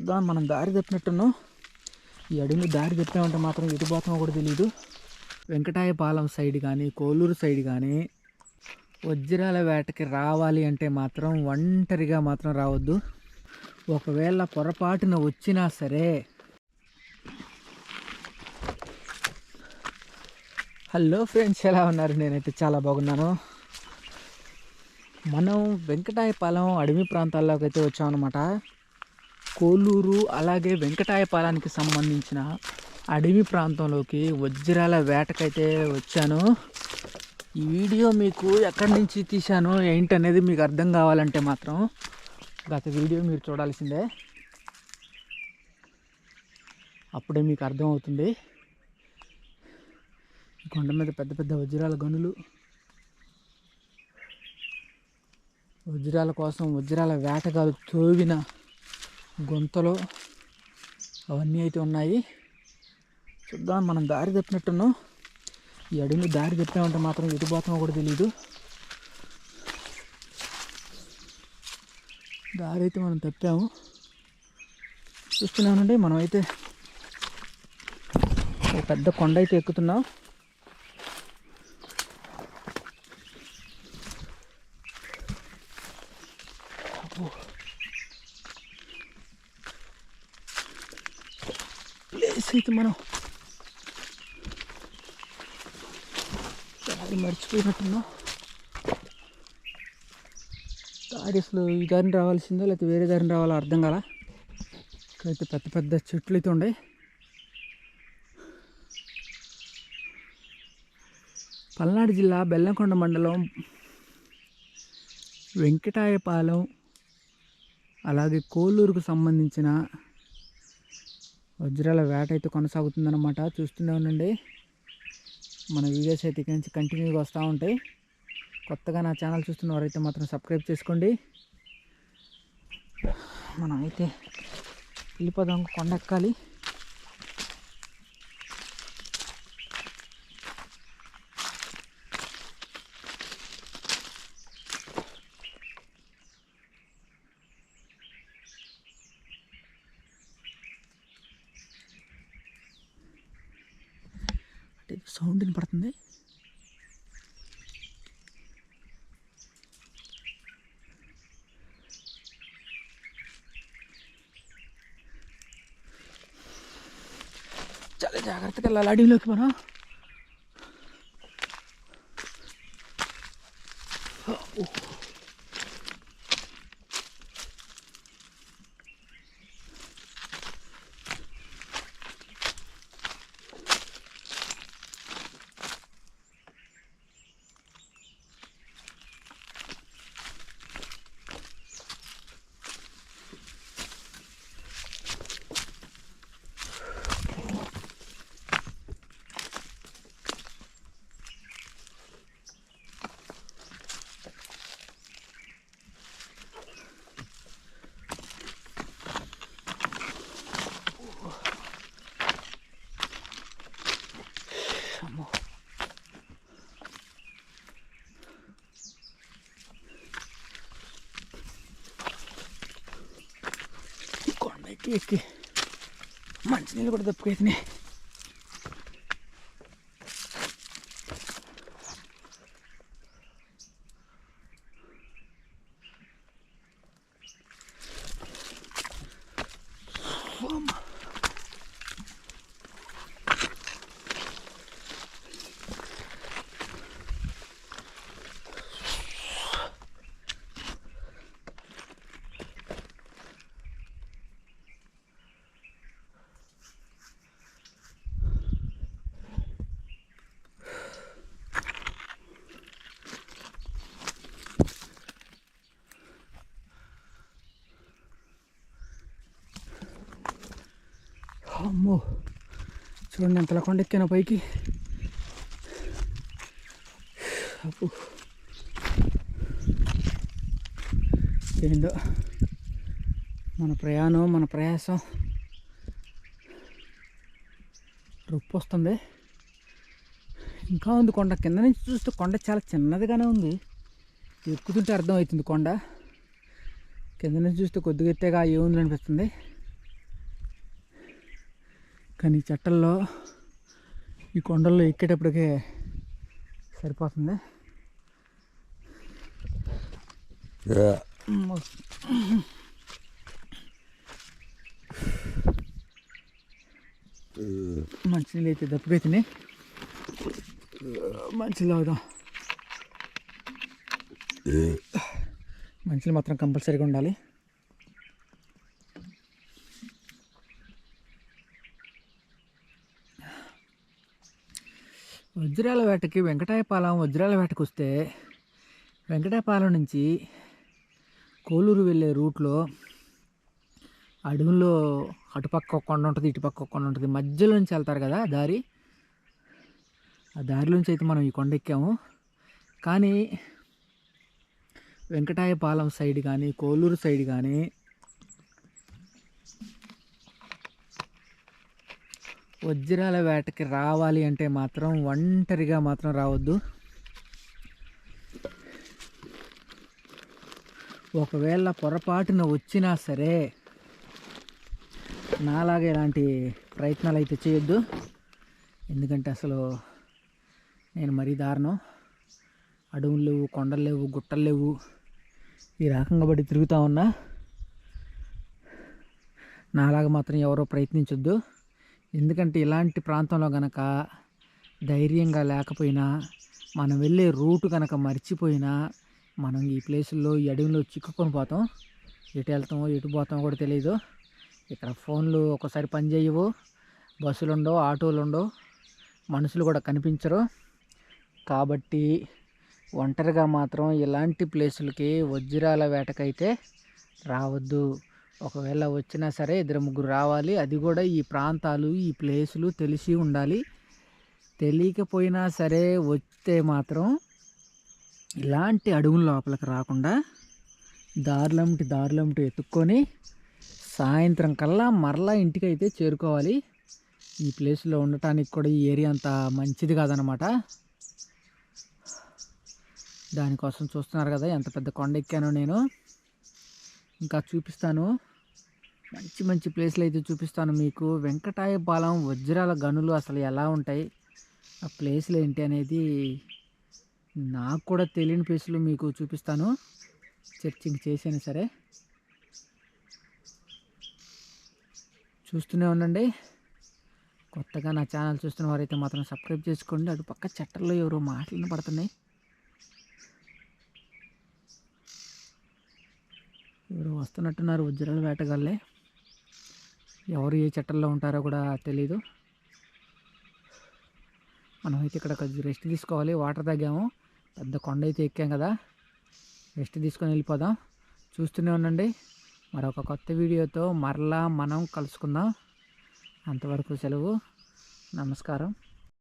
దాన్ని మనం దారి తప్పినట్టున్నాం ఈ అడవిని దారి తప్పామంటే మాత్రం ఎటు పోతామో కూడా తెలియదు వెంకటాయపాలెం సైడ్ కానీ కోలూరు సైడ్ కానీ వజ్రాల వేటకి రావాలి అంటే మాత్రం ఒంటరిగా మాత్రం రావద్దు. ఒకవేళ పొరపాటున వచ్చినా సరే. హలో ఫ్రెండ్స్ ఎలా ఉన్నారు? నేనైతే చాలా బాగున్నాను. మనం వెంకటాయపాలెం అడవి ప్రాంతాల్లోకి అయితే వచ్చామన్నమాట. కోలూరు అలాగే వెంకటాయపాలానికి సంబంధించిన అడవి ప్రాంతంలోకి వజ్రాల వేటకైతే వచ్చాను. ఈ వీడియో మీకు ఎక్కడి నుంచి తీశాను ఏంటనేది మీకు అర్థం కావాలంటే మాత్రం గత వీడియో మీరు చూడాల్సిందే. అప్పుడే మీకు అర్థం అవుతుంది కొండ మీద పెద్ద పెద్ద వజ్రాల గనులు. వజ్రాల కోసం వజ్రాల వేటగాలు తోవిన గుంతలు అవన్నీ అయితే ఉన్నాయి. చూద్దాం మనం దారి తప్పినట్టున్నాం ఈ అడవిని దారి తప్పామంటే మాత్రం ఎటు పోతామో కూడా తెలియదు దారి అయితే మనం తప్పాము. చూస్తున్నామండి మనం అయితే ఒక పెద్ద కొండ అయితే ఎక్కుతున్నాం. అయితే మనం. దారి మర్చిపోయినట్టున్నాం. దారి అసలు ఈ దారిని రావాల్సిందో లేకపోతే వేరే దారిని రావాలో అర్థం కాల? ఇక్కడైతే పెద్ద పెద్ద చెట్లు అయితే ఉన్నాయి. పల్నాడు జిల్లా బెల్లంకొండ మండలం వెంకటాయపాలెం అలాగే కోలూరుకు సంబంధించిన వజ్రాల వేట అయితే కొనసాగుతుందన్నమాట. చూస్తూనే ఉండండి. మన వీడియోస్ అయితే ఇక్కడి నుంచి కంటిన్యూగా వస్తూ ఉంటాయి. కొత్తగా నా ఛానల్ చూస్తున్న వారైతే మాత్రం సబ్స్క్రైబ్ చేసుకోండి. మనం అయితే వెళ్ళిపోదాం కొండ ఎక్కాలి అంటే సౌండ్ వినపడుతుంది. చాలా జాగ్రత్తగా వెళ్ళాలి. అడవిలోకి మనం ఓ. అమ్మో. ఈ కొండ ఎక్కి ఎక్కి మంచినీళ్ళు కూడా తప్పుకైతున్నాయి అమ్మా. అమ్మో. చూడండి ఎంతలా కొండ ఎక్కాను పైకి. అప్పు ఏందో. మన ప్రయాణం మన ప్రయాసం. రొప్పు వస్తుంది. ఇంకా ఉంది కొండ. కింద నుంచి చూస్తే కొండ చాలా చిన్నదిగానే ఉంది. ఎక్కుతుంటే అర్థమవుతుంది కొండ. కింద నుంచి చూస్తే కొద్దిగా ఎత్తేగా ఏముంది అనిపిస్తుంది. కానీ చెట్టల్లో ఈ కొండల్లో ఎక్కేటప్పటికే సరిపోతుంది. మంచినీళ్ళు అయితే దప్పుగా తిని మంచినీళ్ళు తాగుదాం మంచినీళ్ళు మాత్రం కంపల్సరీగా ఉండాలి. వజ్రాల వేటకి వెంకటాయపాలెం వజ్రాల వేటకు వస్తే వెంకటాయపాలెం నుంచి కోలూరు వెళ్ళే రూట్లో అడవుల్లో అటుపక్క కొండ ఉంటుంది ఇటుపక్క కొండ ఉంటుంది మధ్యలో నుంచి వెళ్తారు కదా దారి. ఆ దారిలోంచి అయితే మనం ఈ కొండ ఎక్కాము. కానీ వెంకటాయపాలెం సైడ్ కానీ కోలూరు సైడ్ కానీ వజ్రాల వేటకి రావాలి అంటే మాత్రం ఒంటరిగా మాత్రం రావద్దు. ఒకవేళ పొరపాటున వచ్చినా సరే నాలాగా ఇలాంటి ప్రయత్నాలు అయితే చేయొద్దు. ఎందుకంటే అసలు నేను మరీ దారుణం. అడవులు లేవు కొండలు లేవు గుట్టలు లేవు. ఈ రకంగా పడి తిరుగుతూ ఉన్నా నాలాగా మాత్రం ఎవరో ప్రయత్నించొద్దు. ఎందుకంటే ఇలాంటి ప్రాంతంలో గనక ధైర్యంగా లేకపోయినా మనం వెళ్ళే రూటు కనుక మర్చిపోయినా మనం ఈ ప్లేసుల్లో ఈ అడవిలో చిక్కుకొని పోతాం. ఎటు వెళ్తామో ఎటు పోతామో కూడా తెలియదు ఇక్కడ ఫోన్లు ఒకసారి పనిచేయవు. బస్సులు ఉండవు ఆటోలు ఉండవు. మనుషులు కూడా కనిపించరు. కాబట్టి ఒంటరిగా మాత్రం ఇలాంటి ప్లేసులకి వజ్రాల వేటకైతే రావద్దు. ఒకవేళ వచ్చినా సరే ఇద్దరు ముగ్గురు రావాలి. అది కూడా ఈ ప్రాంతాలు ఈ ప్లేసులు తెలిసి ఉండాలి. తెలియకపోయినా సరే వస్తే మాత్రం ఇలాంటి అడుగుల లోపలికి రాకుండా దారులంటి దారులంటి ఎత్తుక్కొని సాయంత్రం కల్లా మరలా ఇంటికి అయితే చేరుకోవాలి. ఈ ప్లేస్లో ఉండటానికి కూడా ఈ ఏరియా అంత మంచిది కాదనమాట దానికోసం చూస్తున్నారు కదా ఎంత పెద్ద కొండ ఎక్కానో నేను. ఇంకా చూపిస్తాను. మంచి మంచి ప్లేస్లు అయితే చూపిస్తాను మీకు. వెంకటాయపాలెం వజ్రాల గనులు అసలు ఎలా ఉంటాయి? ఆ ప్లేస్లు ఏంటి అనేది నాకు కూడా తెలియని ప్లేస్లు మీకు చూపిస్తాను. చర్చింగ్ చేసాను సరే. చూస్తూనే ఉండండి. కొత్తగా నా ఛానల్ చూస్తున్న వారైతే మాత్రం సబ్స్క్రైబ్ చేసుకోండి. అటు పక్క చెట్టల్లో ఎవరో మాటలు పడుతున్నాయి ఎవరు వస్తున్నట్టున్నారు వజ్రాల వేటగాళ్ళే. ఎవరు ఏ చట్టంలో ఉంటారో కూడా తెలీదు. మనమైతే ఇక్కడ కొద్దిగా రెస్ట్ తీసుకోవాలి. వాటర్ తాగాము. పెద్ద కొండ అయితే ఎక్కాం కదా. రెస్ట్ తీసుకొని వెళ్ళిపోదాం. చూస్తూనే ఉండండి. మరొక కొత్త వీడియోతో మరలా మనం కలుసుకుందాం. అంతవరకు సెలవు. నమస్కారం.